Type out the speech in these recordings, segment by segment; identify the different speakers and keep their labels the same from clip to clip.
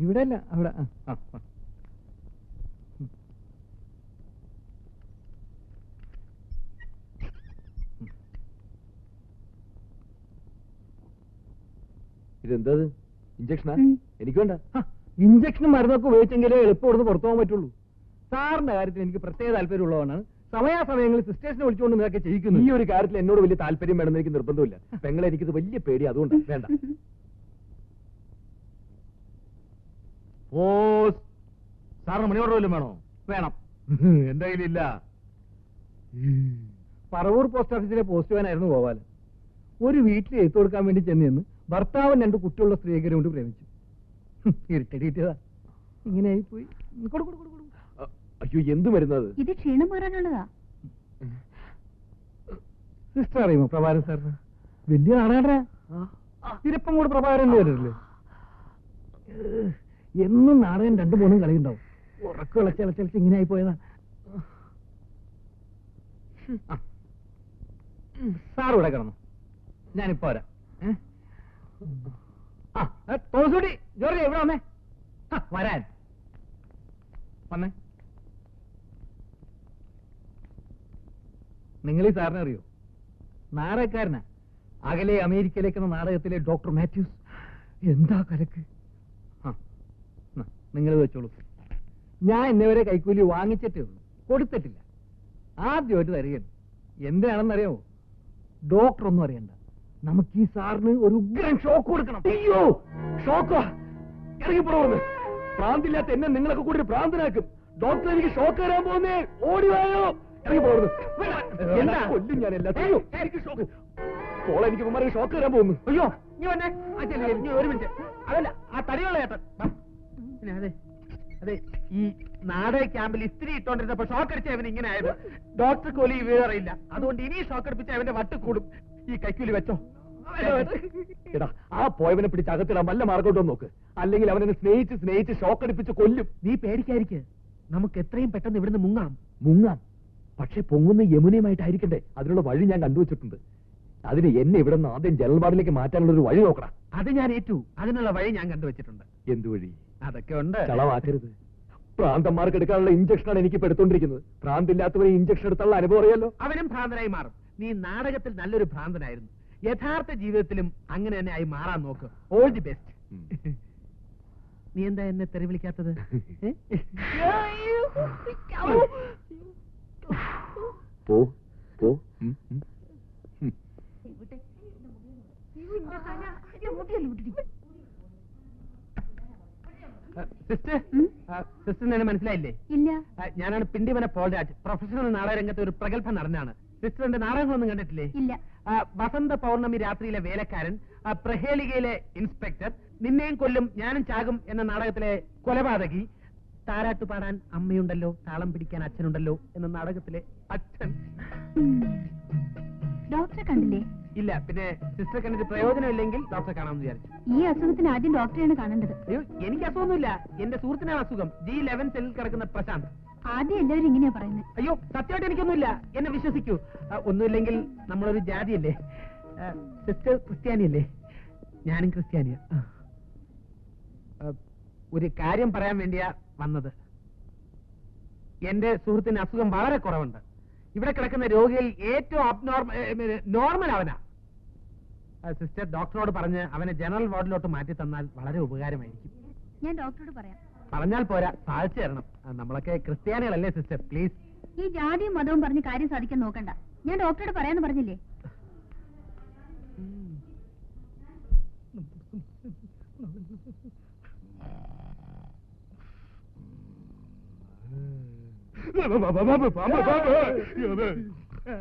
Speaker 1: ഇവിടെ അല്ല അവിടെ.
Speaker 2: ഇതെന്താ ഇഞ്ചക്ഷനാ. എനിക്ക് വേണ്ട
Speaker 1: ഇഞ്ചക്ഷനും മരുന്നൊക്കെ ഉപയോഗിച്ചെങ്കിലേ എളുപ്പം ഇവിടുന്ന് പുറത്തു പോകാൻ പറ്റുള്ളൂ സാറിന്റെ കാര്യത്തിൽ എനിക്ക് പ്രത്യേക താല്പര്യമുള്ളതാണ്. സമയാസമയങ്ങളിൽ സിസ്റ്റേഴ്സിനെ വിളിച്ചുകൊണ്ട് ഇതൊക്കെ ചെയ്യിക്കുന്നു.
Speaker 2: ഈ ഒരു കാര്യത്തിൽ എന്നോട് വലിയ താല്പര്യം വേണമെന്ന് എനിക്ക് നിർബന്ധമില്ല. പെങ്ങളെ എനിക്കിത് വലിയ പേടി അതുകൊണ്ട് വേണ്ട.
Speaker 1: ഓ സാറിന് മണിയോട് വല്ലതും വേണോ?
Speaker 2: വേണം.
Speaker 1: എന്റെ കയ്യിലില്ല. പറവൂർ പോസ്റ്റ് ഓഫീസിലെ പോസ്റ്റ്മാനായിരുന്നു ഗോപാലൻ. ഒരു വീട്ടിൽ എഴുത്തു കൊടുക്കാൻ വേണ്ടി ചെന്ന് ഭർത്താവും രണ്ട് കുട്ടിയുള്ള സ്ത്രീകരെ കൊണ്ട് പ്രേമിച്ചു. ഇരുട്ടടിയിട്ടതാ ഇങ്ങനെ ആയിപ്പോയി.
Speaker 2: കൊടുക്കും അയ്യോ എന്ത് മരുന്നത്?
Speaker 3: ഇത് ക്ഷീണം മാറാനുള്ളതാ.
Speaker 1: സിസ്റ്റർ അറിയുമോ പ്രഭാകരൻ സാറിന്? വലിയ നാടാടാ തിരപ്പം കൂടെ പ്രഭാകരൻ വരില്ലേ? എന്നും നാടകം രണ്ടു മൂന്നും കളിയുണ്ടാവും. ഉറക്കം ഇളച്ചിളച്ചിളച്ച് ഇങ്ങനെ ആയി പോയതാ. സാർ ഇവിടെ കിടന്നു. ഞാനിപ്പോ വരാം? ആ ഏ, തോമസൂട്ടി ജോർജ് ഇവിടെ വന്നേ? വരാൻ. വന്നേ. നിങ്ങൾ ഈ സാറിനെ അറിയോ? നാടകക്കാരനാ. അകലെ അമേരിക്കയിലേക്ക് നാടകത്തിലെ ഡോക്ടർ മാത്യൂസ്. എന്താ കലക്ക്? നിങ്ങൾ വെച്ചോളൂ. ഞാൻ ഇന്നവരെ കൈക്കൂലി വാങ്ങിച്ചിട്ടേ ഉള്ളൂ കൊടുത്തിട്ടില്ല ആദ്യമായിട്ട് തരികയാണ് എന്തിനാണെന്നറിയാമോ ഡോക്ടർ ഒന്നും അറിയണ്ട. നമുക്ക് ഈ സാറിന് ഒരു ഉഗ്രൻ ഷോക്ക് കൊടുക്കണം.
Speaker 2: അയ്യോ! ഷോക്കോ? ഇറങ്ങിപ്പോടുന്നു ഭ്രാന്തില്ലാത്ത എന്നെ നിങ്ങളൊക്കെ കൂടി ഒരു ഭ്രാന്തനാക്കും ഡോക്ടർ എനിക്ക് ഷോക്ക് തരാൻ പോകുന്നേ. ഓടി വായോ! ഇറങ്ങി പോകുന്നു
Speaker 1: എന്താ?
Speaker 2: കൊല്ലും ഞാൻ ഷോക്ക്. പോളെ എനിക്ക് കുമാരൻ ഷോക്ക് തരാൻ പോകുന്നു.
Speaker 1: അയ്യോ നീ വന്നേ. ഒരു മിനിറ്റ്. അതല്ല ആ തടിയുള്ള ഏട്ടൻ. അതെ അതെ ഈ നാടക ക്യാമ്പിൽ ഇസ്ത്രി ഇട്ടോണ്ടിരുന്നപ്പോ ഷോക്ക് അടിച്ച അവൻ ഇങ്ങനെ ആയത്. ഡോക്ടർ കോലി വീഴറിയില്ല അതുകൊണ്ട് ഇനി ഷോക്ക് അടിപ്പിച്ച അവന്റെ വട്ട് കൂടും. ഈ കൈക്കൂലി വെച്ചോ.
Speaker 2: എടാ ആ പോയവനെ പിടിച്ച് അകത്തിടാൻ വല്ല മാർഗോട്ടോ നോക്ക്. അല്ലെങ്കിൽ അവനെ സ്നേഹിച്ച് സ്നേഹിച്ച് ഷോക്ക് അടിപ്പിച്ച് കൊല്ലും.
Speaker 1: നീ പേടിക്കായിരിക്കും നമുക്ക് എത്രയും പെട്ടെന്ന് ഇവിടുന്ന് മുങ്ങാം.
Speaker 2: മുങ്ങാം? പക്ഷെ പൊങ്ങുന്ന യമുനയുമായിട്ടായിരിക്കട്ടെ അതിനുള്ള വഴി ഞാൻ കണ്ടുവച്ചിട്ടുണ്ട്. അതിന് എന്നെ ഇവിടെ നിന്ന് ആദ്യം ജനറൽ മാറ്റാനുള്ള ഒരു വഴി നോക്കണം
Speaker 1: അത് ഞാൻ ഏറ്റു. അതിനുള്ള വഴി ഞാൻ കണ്ടുവച്ചിട്ടുണ്ട്.
Speaker 2: എന്ത് വഴി?
Speaker 1: അതൊക്കെ ഉണ്ട്.
Speaker 2: ചളവാക്കരുത്. പ്രാന്തന്മാർക്ക് എടുക്കാനുള്ള ഇഞ്ചക്ഷനാണ് എനിക്ക് ഇപ്പൊ എടുത്തോണ്ടിരിക്കുന്നത്. ഇഞ്ചക്ഷൻ എടുത്തുള്ള അനുഭവം അറിയാലോ?
Speaker 1: അവനും ഭ്രാന്തനായി മാറും. നീ നാടകത്തിൽ നല്ലൊരു ഭ്രാന്തനായിരുന്നു. യഥാർത്ഥ ജീവിതത്തിലും അങ്ങനെ തന്നെ ആയി മാറാൻ നോക്ക്. All the best. നീ എന്താ എന്നെ തെറി വിളിക്കാത്തത്? ഏ?
Speaker 2: പോ പോ?
Speaker 1: സിസ്റ്ററിന് എന്നെ മനസ്സിലായില്ലേ?
Speaker 3: ഇല്ല.
Speaker 1: ഞാനാണ് പോൾ പോൾരാജ് പ്രൊഫഷണൽ നാടകരംഗത്തെ ഒരു പ്രഗത്ഭ നടനാണ്. സിസ്റ്ററിന്റെ നാടകങ്ങളൊന്നും കണ്ടിട്ടില്ലേ?
Speaker 3: ഇല്ല.
Speaker 1: വസന്ത പൗർണമി രാത്രിയിലെ വേലക്കാരൻ പ്രഹേളികയിലെ ഇൻസ്പെക്ടർ നിന്നെയും കൊല്ലും ഞാനും ചാകും എന്ന നാടകത്തിലെ കൊലപാതകി താരാട്ട് പാടാൻ അമ്മയുണ്ടല്ലോ താളം പിടിക്കാൻ അച്ഛനുണ്ടല്ലോ എന്ന നാടകത്തിലെ അച്ഛൻ.
Speaker 3: ഡോക്ടറെ കണ്ടില്ലേ?
Speaker 1: ഇല്ല പിന്നെ സിസ്റ്റർ കണ്ടിട്ട് പ്രയോജനമില്ലെങ്കിൽ ഡോക്ടറെ കാണാമെന്ന് വിചാരിച്ചു.
Speaker 3: ഈ അസുഖത്തിന് ആദ്യം ഡോക്ടറെയാണ് കാണേണ്ടത്.
Speaker 1: അയ്യോ എനിക്ക് അസുഖമൊന്നുമില്ല. എന്റെ സുഹൃത്തിനാണ് അസുഖം. ജി ലെവൻ സെല്ലിൽ കിടക്കുന്ന പ്രശാന്ത്.
Speaker 3: ആദ്യം എല്ലാവരും ഇങ്ങനെയാ പറയുന്നത്
Speaker 1: അയ്യോ സത്യമായിട്ട് എനിക്കൊന്നുമില്ല. എന്നെ വിശ്വസിക്കൂ. ആ, ഒന്നുമില്ലെങ്കിൽ നമ്മളൊരു ജാതിയല്ലേ? ആ, സിസ്റ്റർ ക്രിസ്ത്യാനിയല്ലേ? ഞാനും ക്രിസ്ത്യാനിയാ. ആ, ഒരു കാര്യം പറയാൻ വേണ്ടിയാ വന്നത്. എന്റെ സുഹൃത്തിന് അസുഖം വളരെ കുറവുണ്ട്. ഇവിടെ കിടക്കുന്ന രോഗിയിൽ ഏറ്റവും അബ്നോർമൽ നോർമൽ അവനാ. സിസ്റ്റർ ഡോക്ടറോട് പറഞ്ഞ് അവനെ ജനറൽ വാർഡിലോട്ട് മാറ്റി തന്നാൽ വളരെ ഉപകാരമായിരിക്കും.
Speaker 3: ഞാൻ ഡോക്ടറോട് പറയാം.
Speaker 1: പറഞ്ഞാൽ പോരാ സാധിച്ചു തരണം. നമ്മളൊക്കെ ക്രിസ്ത്യാനികളല്ലേ സിസ്റ്റർ പ്ലീസ്
Speaker 3: ഈ ജാതിയും മതവും പറഞ്ഞ് കാര്യം സാധിക്കാൻ നോക്കണ്ട. ഞാൻ ഡോക്ടറോട് പറയാന്ന് പറഞ്ഞില്ലേ?
Speaker 4: ആ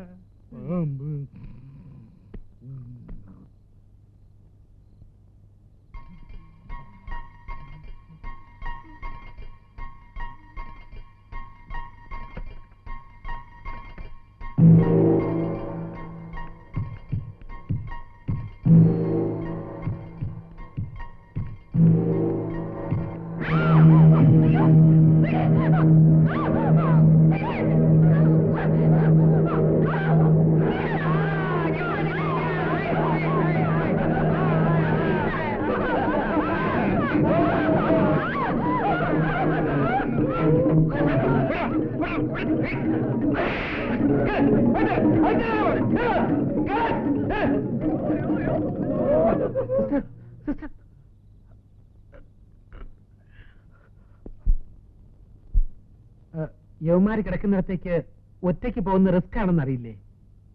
Speaker 1: യവന്മാര് കിടക്കുന്നിടത്തേക്ക് ഒറ്റയ്ക്ക് പോകുന്ന റിസ്ക് ആണെന്ന് അറിയില്ലേ?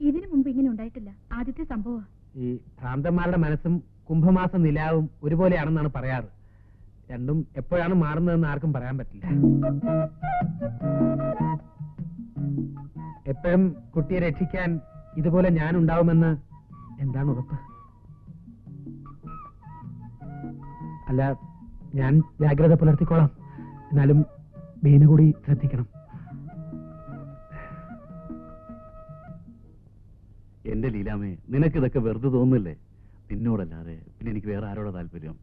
Speaker 3: ഇതിനു മുമ്പ് ഇങ്ങനെ ഉണ്ടായിട്ടില്ല. ആദ്യത്തെ സംഭവം
Speaker 1: ഈ ഭ്രാന്തന്മാരുടെ മനസ്സും കുംഭമാസ നിലാവും ഒരുപോലെയാണെന്നാണ് പറയാറ്. രണ്ടും എപ്പോഴാണ് മാറുന്നതെന്ന് ആർക്കും പറയാൻ പറ്റില്ല. എപ്പോഴും കുട്ടിയെ രക്ഷിക്കാൻ ഇതുപോലെ ഞാൻ ഉണ്ടാവുമെന്ന് എന്താണ് ഉറപ്പ്? അല്ല ഞാൻ ജാഗ്രത പുലർത്തിക്കോളാം. എന്നാലും ബീന കൂടി ശ്രദ്ധിക്കണം.
Speaker 5: എന്റെ ലീലാമേ നിനക്ക് ഇതൊക്കെ വെറുതെ തോന്നില്ലേ നിന്നോടല്ലാതെ പിന്നെ എനിക്ക് വേറെ ആരോടാ താല്പര്യം?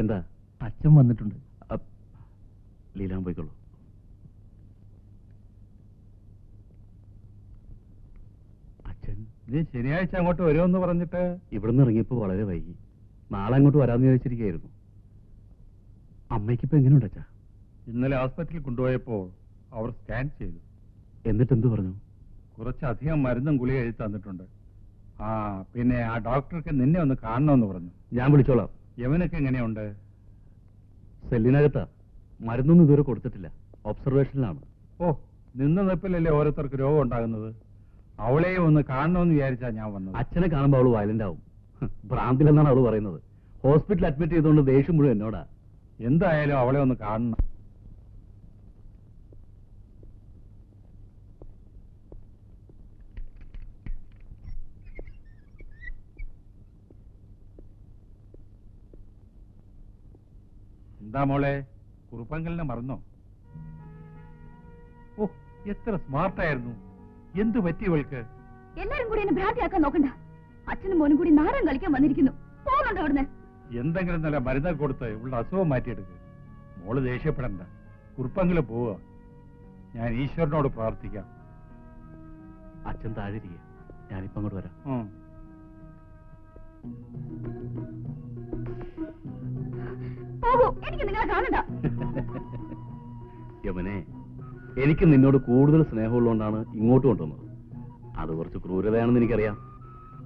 Speaker 5: എന്താ?
Speaker 6: അച്ഛൻ വന്നിട്ടുണ്ട്.
Speaker 5: ലീലാം പോയിക്കോളൂ. അച്ഛൻ.
Speaker 6: നീ ശനിയാഴ്ച അങ്ങോട്ട് വരുമെന്ന് പറഞ്ഞിട്ട്
Speaker 5: ഇവിടുന്ന് ഇറങ്ങിയപ്പോ വളരെ വൈകി. നാളെ അങ്ങോട്ട് വരാമെന്ന് ചോദിച്ചിരിക്കുകയായിരുന്നു അമ്മയ്ക്കിപ്പോ എങ്ങനെയുണ്ട് അച്ഛാ?
Speaker 6: ഇന്നലെ ഹോസ്പിറ്റലിൽ കൊണ്ടുപോയപ്പോൾ അവർ സ്കാൻ ചെയ്തു.
Speaker 5: എന്നിട്ട് എന്ത് പറഞ്ഞു?
Speaker 6: കുറച്ചധികം മരുന്നും ഗുളിക എഴുതി തന്നിട്ടുണ്ട്. ആ പിന്നെ ആ ഡോക്ടർക്ക് നിന്നെ ഒന്ന് കാണണമെന്ന് പറഞ്ഞു.
Speaker 5: ഞാൻ വിളിച്ചോളാം.
Speaker 6: യവനൊക്കെ എങ്ങനെയുണ്ട്?
Speaker 5: സെല്ലിനകത്താ. മരുന്നൊന്നും ഇതുവരെ കൊടുത്തിട്ടില്ല. ഒബ്സർവേഷനിലാണ്.
Speaker 6: ഓ നിന്ന നിപ്പിലല്ലേ ഓരോരുത്തർക്ക് രോഗം ഉണ്ടാകുന്നത്? അവളെയും ഒന്ന് കാണണമെന്ന് വിചാരിച്ചാ ഞാൻ വന്നത്.
Speaker 5: അച്ഛനെ കാണുമ്പോൾ അവൾ വയലന്റ് ആവും. ഭ്രാന്തിലെന്നാണ് അവൾ പറയുന്നത്. ഹോസ്പിറ്റലിൽ അഡ്മിറ്റ് ചെയ്തുകൊണ്ട് ദേഷ്യം മുഴുവൻ എന്നോടാ.
Speaker 6: എന്തായാലും അവളെ ഒന്ന് കാണണം. എന്താ മോളെ? കുറുപ്പങ്കലിനെ മറന്നോ? ഓ എത്ര സ്മാർട്ടായിരുന്നു. എന്തു പറ്റി ഇവൾക്ക്?
Speaker 3: എല്ലാരും കൂടി എന്നെ ഭ്രാന്തിയാക്കാൻ നോക്കണ്ട. അച്ഛനും മോനും കൂടി നാരം കളിക്കാൻ വന്നിരിക്കുന്നു. പോകുന്നുണ്ടോ അവിടുന്ന്?
Speaker 6: എന്തെങ്കിലും നല്ല മരുന്ന് കൊടുത്ത് ഇവിടെ അസുഖം മാറ്റിയെടുക്ക്. മോൾ ദേഷ്യപ്പെടണ്ട. കുറുപ്പങ്കിൽ പോവുക. ഞാൻ ഈശ്വരനോട് പ്രാർത്ഥിക്കാം.
Speaker 5: അച്ഛൻ താഴെ ഞാനിപ്പം അങ്ങോട്ട് വരാം.
Speaker 3: പോകൂ. എനിക്ക് നിങ്ങളെ കാണണ്ട.
Speaker 5: യമനെ എനിക്ക് നിന്നോട് കൂടുതൽ സ്നേഹമുള്ളതുകൊണ്ടാണ് ഇങ്ങോട്ട് കൊണ്ടുവന്നത്. അത് കുറച്ച് ക്രൂരതയാണെന്ന് എനിക്കറിയാം.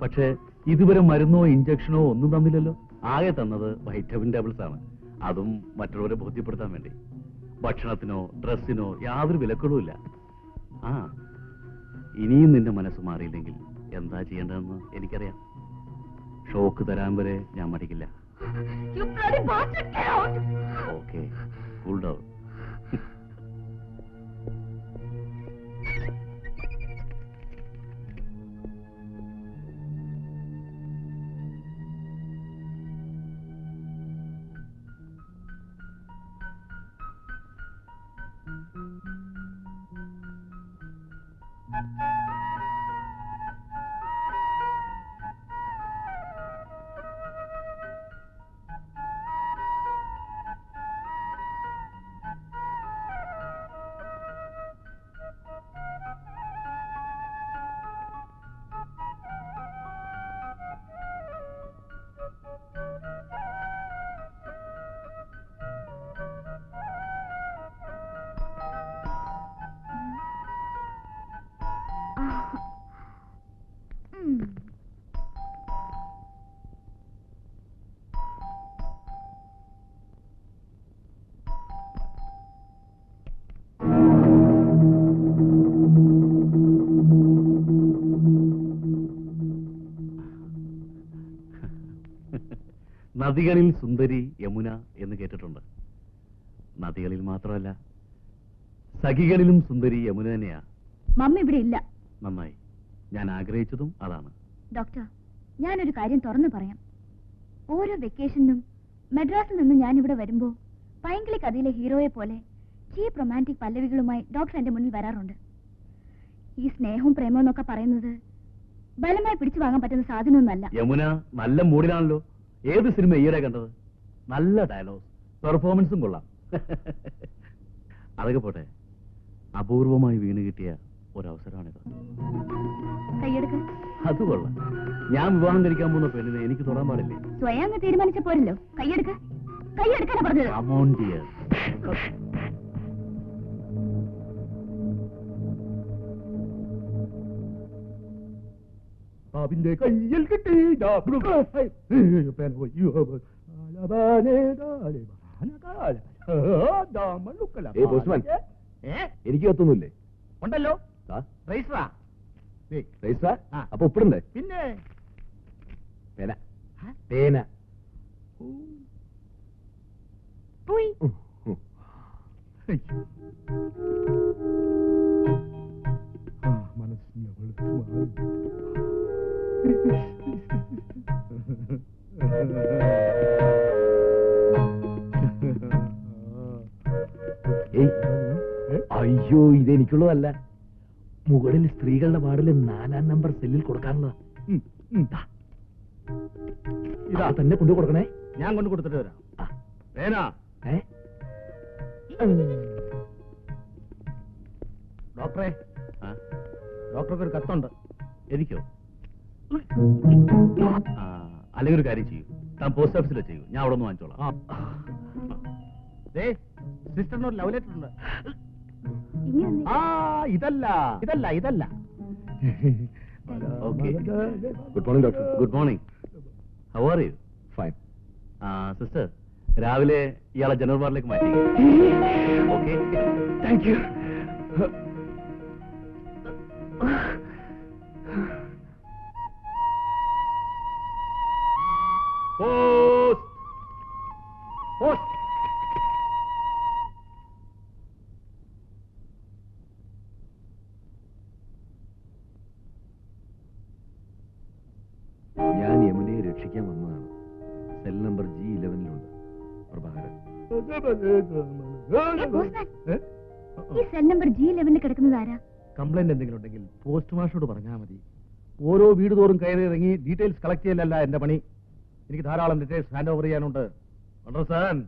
Speaker 5: പക്ഷേ ഇതുവരെ മരുന്നോ ഇഞ്ചക്ഷനോ ഒന്നും തന്നില്ലല്ലോ. ആകെ തന്നത് വൈറ്റമിൻ ടാബ്ലറ്റ്സ് ആണ്. അതും മറ്റുള്ളവരെ ബോധ്യപ്പെടുത്താൻ വേണ്ടി. ഭക്ഷണത്തിനോ ഡ്രസ്സിനോ യാതൊരു വിലക്കുകളുമില്ല ആ ഇനിയും നിന്റെ മനസ്സ് മാറിയില്ലെങ്കിൽ എന്താ ചെയ്യേണ്ടതെന്ന് എനിക്കറിയാം. ഷോക്ക് തരാൻ വരെ ഞാൻ മടിക്കില്ല. ഓക്കെ കൂൾ ഡൗൺ നദികളിൽ സുന്ദരി യമുന എന്ന് കേട്ടിട്ടുണ്ട്. നദികളിൽ മാത്രമല്ല സഖികളിലും സുന്ദരി യമുന തന്നെയാ.
Speaker 3: മമ്മ ഇവിടെ ഇല്ല.
Speaker 5: നന്നായി. ഞാൻ ആഗ്രഹിച്ചതും അതാണ്.
Speaker 3: ഡോക്ടർ ഞാനൊരു കാര്യം തുറന്നു പറയാം. ഓരോ വെക്കേഷനും മദ്രാസിൽ നിന്ന് ഞാൻ ഇവിടെ വരുമ്പോൾ പൈങ്കിളി കഥയിലെ ഹീറോയെ പോലെ ചീപ്പ് റൊമാന്റിക് പല്ലവികളുമായി ഡോക്ടർ എന്റെ മുന്നിൽ വരാറുണ്ട്. ഈ സ്നേഹവും പ്രേമവും എന്നൊക്കെ പറയുന്നത് ബലമായി പിടിച്ചു വാങ്ങാൻ പറ്റുന്ന സാധനമൊന്നുമല്ല.
Speaker 5: യമുന നല്ല മൂഡിലാണല്ലോ ഏത് സിനിമ ഈയിടെ കണ്ടത്? നല്ല ഡയലോഗ് പെർഫോമൻസും കൊള്ളാം. അതൊക്കെ പോട്ടെ. അപൂർവമായി വീണ് കിട്ടിയ ഒരവസരമാണിത്.
Speaker 3: കൈയെടുക്ക.
Speaker 5: അത് കൊള്ളാം. ഞാൻ വിവാഹം കഴിക്കാൻ പോകുന്ന പെണ്ണിനെ എനിക്ക് തൊടാൻ പാടില്ലേ?
Speaker 3: സ്വയം അങ്ങ് തീരുമാനിച്ച പോരല്ലോ. കൈയെടുക്ക. കൈയെടുക്കാനാ പറഞ്ഞത്.
Speaker 2: കമോൺ ഡിയർ
Speaker 4: അവന്റെ കയ്യിൽ കിട്ടി.
Speaker 2: എനിക്ക് കത്തൊന്നുമില്ലേ?
Speaker 7: ഉണ്ടല്ലോ.
Speaker 2: അപ്പൊ ഒപ്പിടണ്ടേ
Speaker 7: പിന്നെ?
Speaker 2: പേന. പേന.
Speaker 3: പോയി.
Speaker 2: ഏയ്, അയ്യോ ഇതെനിക്കുള്ളതല്ല. മുകളിൽ സ്ത്രീകളുടെ വാർഡിൽ നാലാം നമ്പർ സെല്ലിൽ കൊടുക്കാനുള്ളതാ.
Speaker 7: ഇതാ.
Speaker 2: തന്നെ കൊണ്ടു കൊടുക്കണേ.
Speaker 7: ഞാൻ കൊണ്ട് കൊടുത്തിട്ട് വരാം.
Speaker 2: ഏ?
Speaker 7: ഡോക്ടറെ. ഡോക്ടർക്ക് ഒരു കത്തുണ്ട്.
Speaker 2: എനിക്കോ അല്ലെങ്കിൽ ഒരു കാര്യം ചെയ്യൂ. താൻ പോസ്റ്റ് ഓഫീസിലെ ചെയ്യൂ. ഞാൻ അവിടെ നിന്ന് വാങ്ങിച്ചോളാം.
Speaker 7: ദേ സിസ്റ്ററിന് ഒരു ലവ് ലെറ്റർ ഉണ്ട്.
Speaker 3: ഒന്ന്
Speaker 7: ആ ഇതല്ല ഇതല്ല ഇതല്ല.
Speaker 2: Okay. Good morning doctor good morning how are you fine ആ സിസ്റ്റർ രാവിലെ ഇയാളെ ജനറൽ വാർഡിലേക്ക് മാറ്റി. ഓക്കെ താങ്ക് യു
Speaker 3: ഈ സെൽ നമ്പർ ജി ലെവലിൽ കിടക്കുന്നത് ആരാ?
Speaker 7: കംപ്ലൈന്റ് എന്തെങ്കിലും ഉണ്ടെങ്കിൽ പോസ്റ്റ് മാഷോട് പറഞ്ഞാൽ മതി. ഓരോ വീട് തോറും കയറി ഇറങ്ങി ഡീറ്റെയിൽസ് കളക്ട് ചെയ്യലല്ല എന്റെ പണി. എനിക്ക് ധാരാളം ഡീറ്റെയിൽസ് ഹാൻഡ് ഓവർ ചെയ്യാനുണ്ട്. അണ്ടർസ്റ്റാൻഡ്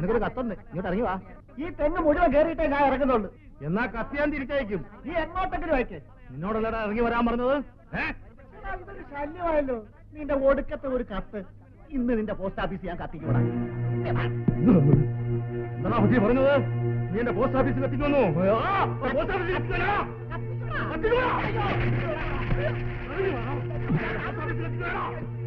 Speaker 7: എനിക്കൊരു കത്തുണ്ട് ഇങ്ങോട്ട് ഇറങ്ങി വാ ഈ തെങ്ങ് മുഴുവൻ കയറിയിട്ടേ ഞാൻ ഇറങ്ങുന്നുള്ളൂ എന്നാ കത്തിയാൻ തിരിച്ചയക്കും നീ എങ്ങോട്ടെങ്കിലും അയക്കേ നിന്നോടല്ലടാ ഇറങ്ങി വരാൻ പറഞ്ഞത് ഇതൊരു ശല്യമായല്ലോ നിന്റെ ഒടുക്കത്തെ ഒരു കത്ത് ഇന്ന് നിന്റെ പോസ്റ്റ് ഓഫീസ് ഞാൻ കത്തിക്കൂടാ എന്താ പറ്റി പറഞ്ഞത് നീ എന്റെ പോസ്റ്റ് ഓഫീസിൽ എത്തിക്കുന്നു പോസ്റ്റ് ഓഫീസിൽ എത്തിക്കോടാ. കത്തിക്കൂടാ. പോസ്റ്റ്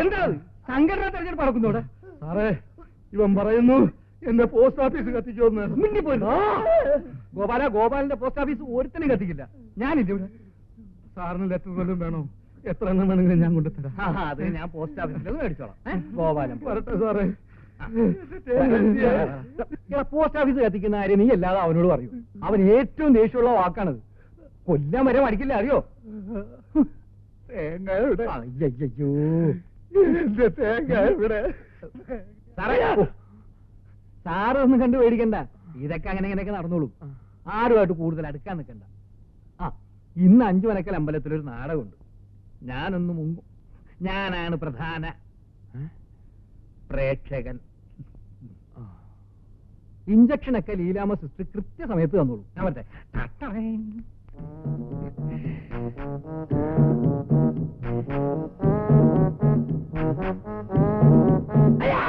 Speaker 7: എന്താ സംഘടന തെരഞ്ഞെടുപ്പ് നടക്കുന്നോടെ സാറേ ഇവൻ പറയുന്നു എന്റെ പോസ്റ്റ് ഓഫീസ് കത്തിക്കുമെന്ന്. മിണ്ടിപ്പോയിരുന്നു ഗോപാല ഗോപാലിന്റെ പോസ്റ്റ് ഓഫീസ് ഒരുത്തനും കത്തിക്കില്ല. ഞാനില്ല ഇവിടെ സാറിന് ലെറ്റർ വല്ലതും വേണോ? എത്ര എണ്ണം വേണമെങ്കിലും ഞാൻ കൊണ്ടുത്തരാം. അത് ഞാൻ പോസ്റ്റ് ഓഫീസിൽ മേടിച്ചോളാം. ഗോപാലം വരട്ടെ സാറേ. പോസ്റ്റ് ഓഫീസ് കത്തിക്കുന്ന കാര്യം നീ അല്ലാതെ അവനോട് പറയൂ. അവൻ ഏറ്റവും ദേഷ്യമുള്ള വാക്കാണത്. കൊല്ലാൻ വരെ മടിക്കില്ല അറിയോ? തേങ്ങ അയ്യോ തേങ്ങ ഇവിടെ? സാറ് ഒന്നും കണ്ടു പേടിക്കണ്ട. ഇതൊക്കെ അങ്ങനെ ഇങ്ങനെയൊക്കെ നടന്നോളും. ആരുമായിട്ട് കൂടുതൽ അടുക്കാൻ നിൽക്കണ്ട. ആ ഇന്ന് അഞ്ചു മനക്കൽ അമ്പലത്തിലൊരു നാടകമുണ്ട്. ഞാനൊന്ന് മുങ്ങും. ഞാനാണ് പ്രധാന പ്രേക്ഷകൻ. ഇഞ്ചക്ഷനൊക്കെ ലീലാമ സിസ്റ്റർ കൃത്യസമയത്ത് തന്നോളൂ. ഞാൻ പറ്റേ അയ്യാ!